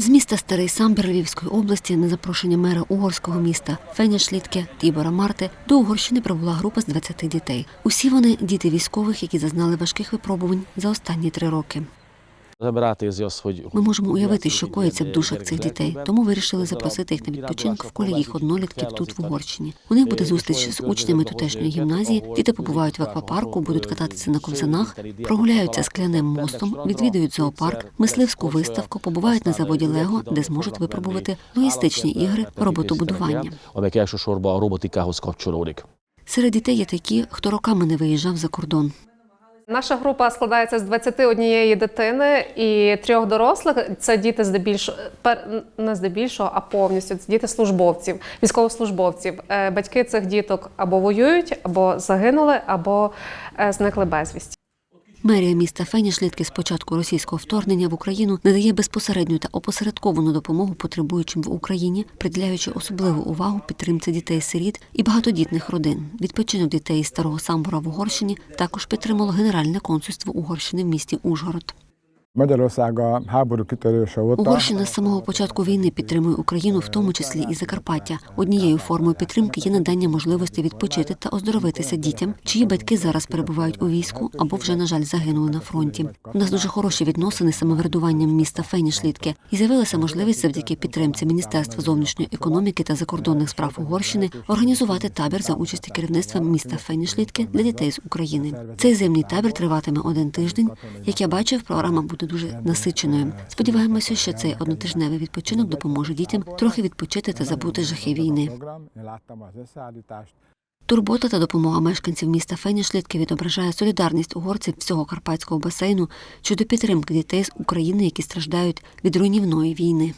З міста Старий Самбір Львівської області на запрошення мера угорського міста Феняшлітке Тібора Марти до Угорщини прибула група з 20 дітей. Усі вони діти військових, які зазнали важких випробувань за останні три роки. Ми можемо уявити, що коїться в душах цих дітей, тому вирішили запросити їх на відпочинок в колі їх однолітків тут в Угорщині. У них буде зустріч з учнями тутешньої гімназії. Діти побувають в аквапарку, будуть кататися на ковзанах, прогуляються скляним мостом, відвідують зоопарк, мисливську виставку, побувають на заводі Лего, де зможуть випробувати логістичні ігри, роботобудування. robotikához. Серед дітей є такі, хто роками не виїжджав за кордон. Наша група складається з 21 дитини і трьох дорослих. Це діти здебільшого не здебільшого, а повністю це діти службовців, військовослужбовців. Е, Батьки цих діток або воюють, або загинули, або е, зникли безвісті. Мерія міста Фенішлітки з початку російського вторгнення в Україну надає безпосередню та опосередковану допомогу потребуючим в Україні, приділяючи особливу увагу підтримці дітей-сиріт і багатодітних родин. Відпочинок дітей старого самбура в Угорщині також підтримало Генеральне консульство Угорщини в місті Ужгород. Угорщина з самого початку війни підтримує Україну, в тому числі і Закарпаття. Однією формою підтримки є надання можливості відпочити та оздоровитися дітям, чиї батьки зараз перебувають у війську або вже, на жаль, загинули на фронті. У нас дуже хороші відносини з самоврядуванням міста Фенішлітки і з'явилася можливість завдяки підтримці Міністерства зовнішньої економіки та закордонних справ Угорщини організувати табір за участі керівництва міста Фенішлітки для дітей з України. Цей зимній табір триватиме один тиждень. Як я бачив, програма буде дуже насиченою. Сподіваємося, що цей однотижневий відпочинок допоможе дітям трохи відпочити та забути жахи війни. Турбота та допомога мешканців міста Фенішлітки відображає солідарність угорців всього карпатського басейну щодо підтримки дітей з України, які страждають від руйнівної війни.